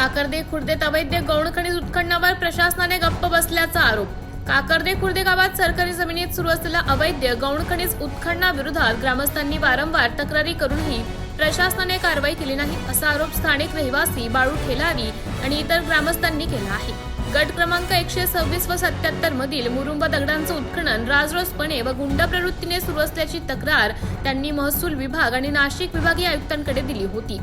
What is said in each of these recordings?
काकर्दे खुर्देत अवैध गौण खनिज उत्खननावर प्रशासनाने गप्प बसल्याचा आरोप. काकर्दे खुर्दे गावात सरकारी जमिनीत सुरू असलेल्या अवैध गौण खनिज उत्खननाविरोधात ग्रामस्थांनी वारंवार तक्रारी करूनही प्रशासनाने कारवाई केली नाही असा आरोप स्थानिक रहिवासी बाळू ठेलारी आणि इतर ग्रामस्थांनी केला आहे. गट क्रमांक एकशे सव्वीस व सत्याहत्तर मधील मुरुंब दगडांचं उत्खनन राजरोसपणे व गुंड प्रवृत्तीने सुरू असल्याची तक्रार त्यांनी महसूल विभाग आणि नाशिक विभागीय आयुक्तांकडे दिली होती.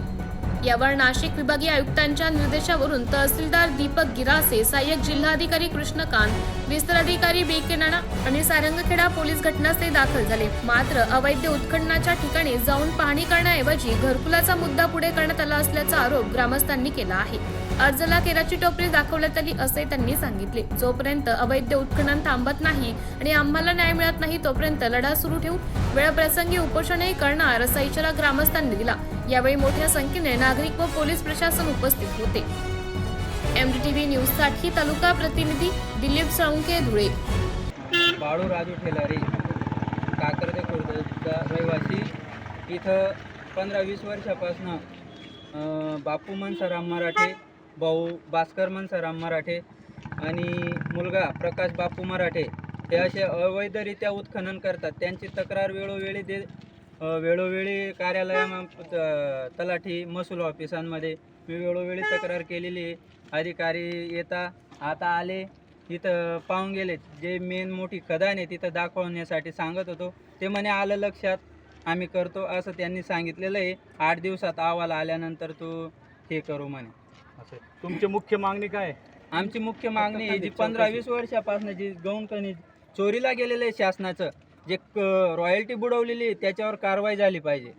यावर नाशिक विभागीय आयुक्तांच्या निर्देशावरून तहसीलदार दीपक गिरासे सहाय्यक जिल्हाधिकारी कृष्णकांत विस्तार अधिकारी बी के नाना आणि सारंगखेडा पोलीस घटनास्थळी दाखल झाले. मात्र अवैध उत्खननाच्या ठिकाणी जाऊन पाहणी करण्याऐवजी घरकुलाचा मुद्दा पुढे करण्यात आला असल्याचा आरोप ग्रामस्थांनी केला आहे. अर्जला केराची टोपली दाखवण्यात आली असे त्यांनी सांगितले. जोपर्यंत अवैध उत्खनन थांबत नाही आणि आम्हाला न्याय मिळत नाही तोपर्यंत लढा सुरू ठेवू वेळप्रसंगी उपोषणही करणार असा इशारा ग्रामस्थांनी दिला. यावेळी मोठ्या संख्येने नागरिक व पोलीस प्रशासन उपस्थित होते. एमडीटीव्ही न्यूजसाठी तालुका प्रतिनिधी दिलीप साळुंके धुळे. बाळू राजू ठेलारी काकर्दे खुर्दचा रहिवासी. इथं पंधरा वीस वर्षापासून बापू मनसाराम मराठे भाऊ भास्कर मनसाराम मराठे आणि मुलगा प्रकाश बापू मराठे हे असे अवैधरित्या उत्खनन करतात. त्यांची तक्रार वेळोवेळी दे वेळोवेळी कार्यालया तलाठी महसूल ऑफिसांमध्ये मी वेळोवेळी तक्रार केलेली. आहे अधिकारी येता आता आले इथं पाहून गेले. जे मेन मोठी खदान आहे तिथं दाखवण्यासाठी सांगत होतो. ते म्हणे आलं लक्षात आम्ही करतो असं त्यांनी सांगितलेलं आहे. आठ दिवसात अहवाल आल्यानंतर तू हे करू म्हणे. असं तुमची मुख्य मागणी काय? आहे? आमची मुख्य मागणी आहे जी पंधरा वीस वर्षापासून जी गौण खनिज चोरीला गेलेलं आहे शासनाचं जे रॉयल्टी बुडवलेली आहे त्याच्यावर कारवाई झाली पाहिजे.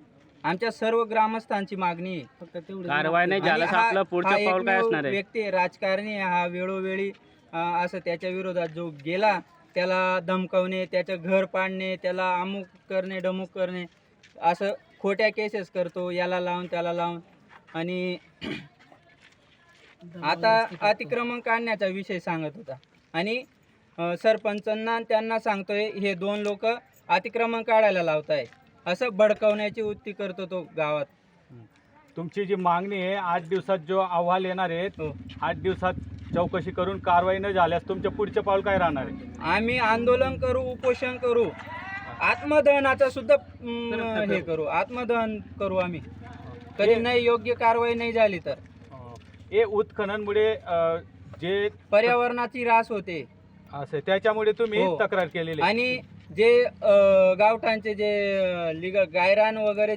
आमच्या सर्व ग्रामस्थांची मागणी आहे. फक्त तेवढी कारवाई नाही आणि झाल्यास हा- आपलं पुढचं हा पाऊल काय एकमेव असणार आहे? व्यक्ती आहे, राजकारणी आहे, हा वेळोवेळी अं, असं त्याच्या विरोधात जो गेला त्याला धमकवणे त्याचं घर पाडणे त्याला अमुक करणे डमुक करणे असं खोट्या केसेस करतो याला लावून त्याला लावून. आणि आता अतिक्रमण काढण्याचा विषय सांगत होता. आणि सरपंचांना त्यांना सांगतोय हे दोन लोक अतिक्रमण काढायला लावताय. असं भडकवण्याची वृत्ती करतो तो गावात. तुमची जी मागणी आहे आठ दिवसात जो अहवाल येणार आहे हो. आठ दिवसात चौकशी करून कारवाई न झाल्यास तुमचं पुढचं पाऊल काय राहणार आहे? आम्ही आंदोलन करू उपोषण करू. आत्मदहनाचा सुद्धा हे करू. आत्मदहन करू आम्ही. कधी नाही योग्य कारवाई नाही झाली तर. हे उत्खननमुळे अं, जे पर्यावरणाची रास होते असं त्याच्यामुळे तुम्ही हो. तक्रार केलेली आहे. आणि जे अं, गावठाणचे जे लिग गायरान वगैरे